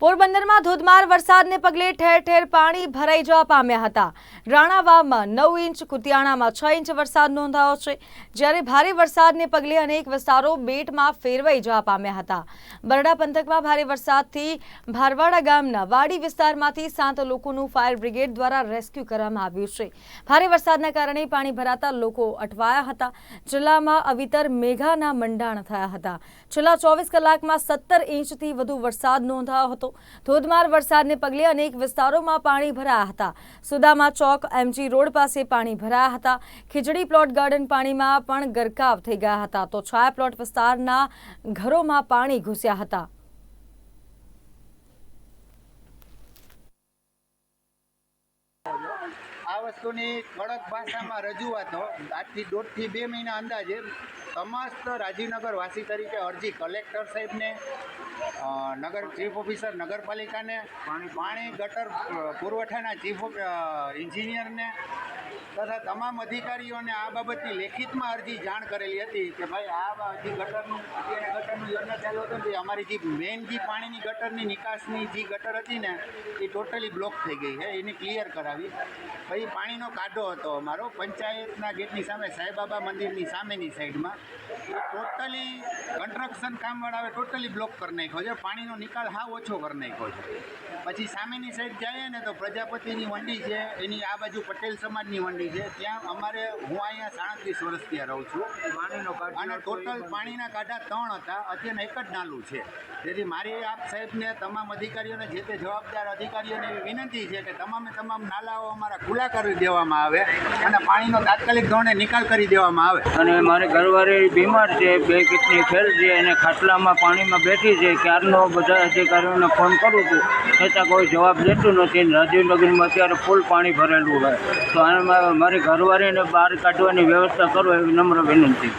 પોરબંદરમાં ધોધમાર વરસાદને પગલે ઠેર ઠેર પાણી ભરાઈ જવા પામ્યા હતા. રાણાવાવમાં નવ ઇંચ, કુતિયાણામાં છ ઇંચ વરસાદ નોંધાયો છે. જ્યારે ભારે વરસાદને પગલે અનેક વિસ્તારો બેટમાં ફેરવાઈ જવા પામ્યા હતા. બરડા પંથકમાં ભારે વરસાદથી ભારવાડા ગામના વાડી વિસ્તારમાંથી સાત લોકોનું ફાયર બ્રિગેડ દ્વારા રેસ્ક્યુ કરવામાં આવ્યું છે. ભારે વરસાદના કારણે પાણી ભરાતા લોકો અટવાયા હતા. જિલ્લામાં અવિતર મેઘાના મંડાણ થયા હતા. છેલ્લા ચોવીસ કલાકમાં સત્તર ઇંચથી વધુ વરસાદ નોંધાયો હતો. ધોધમાર વરસાદને પગલે અનેક વિસ્તારોમાં પાણી ભરાયા હતા. સુદામા ચોક, એમજી રોડ પાસે પાણી ભરાયા હતા. ખીજડી પ્લોટ ગાર્ડન પાણીમાં પણ ગરકાવ થઈ ગયા હતા. તો છાયા પ્લોટ વિસ્તારના ઘરોમાં પાણી ઘૂસ્યા હતા. આ વસ્તુની કડક ભાષામાં રજૂઆતો, આજથી દોઢથી બે મહિના અંદાજે, સમસ્ત રાજીવનગર વાસી તરીકે અરજી કલેક્ટર સાહેબને નગર ચીફ ઓફિસર નગરપાલિકાને, પાણી ગટર પુરવઠાના ચીફ એન્જિનિયરને તથા તમામ અધિકારીઓને આ બાબતની લેખિતમાં અરજી જાણ કરેલી હતી કે ભાઈ આ જે ગટરનું અત્યારે ગટરનું યોજના ચાલુ હતું તે અમારી જે મેઇન જે પાણીની ગટરની નિકાસની જે ગટર હતી ને, એ ટોટલી બ્લોક થઈ ગઈ છે. એને ક્લિયર કરાવી. પછી પાણીનો કાઢો હતો અમારો. પંચાયતના ગેટની સામે, સાંઈબાબા મંદિરની સામેની સાઈડમાં. ટોટલી કન્સ્ટ્રક્શન કામવાળાએ ટોટલી બ્લોક કરી નાખ્યો છે. પાણીનો નિકાલ હા ઓછો કરી નાખ્યો છે. પછી સામેની સાઈડ જઈએ ને તો પ્રજાપતિની મંડી છે, એની આ બાજુ પટેલ સમાજની વંડી છે. ત્યાં અમારે હું અહીંયા સાડત્રીસ વર્ષ ત્યાં રહું છું. પાણીનો અને ટોટલ પાણીના કાંઠા ત્રણ હતા. અત્યારે એક જ નાલું છે. તેથી મારી આપ સાહેબને તમામ અધિકારીઓને જે તે જવાબદાર અધિકારીઓને એવી વિનંતી છે કે તમામે તમામ નાલાઓ અમારા ખુલ્લા કરી દેવામાં આવે અને પાણીનો તાત્કાલિક ધોરણે નિકાલ કરી દેવામાં આવે. અને મારી ઘરવાળી બીમાર છે બે કિડની ફેલ છે અને ખાટલામાં પાણીમાં બેઠી છે. ક્યારનો બધા અધિકારીઓને ફોન કરું છું. છતાં કોઈ જવાબ દેતું નથી. ને રાજીવનગરમાં અત્યારે ફૂલ પાણી ભરેલું હોય. તો આમાં મારી ઘરવાળીને બહાર કાઢવાની વ્યવસ્થા કરો એવી નમ્ર વિનંતી.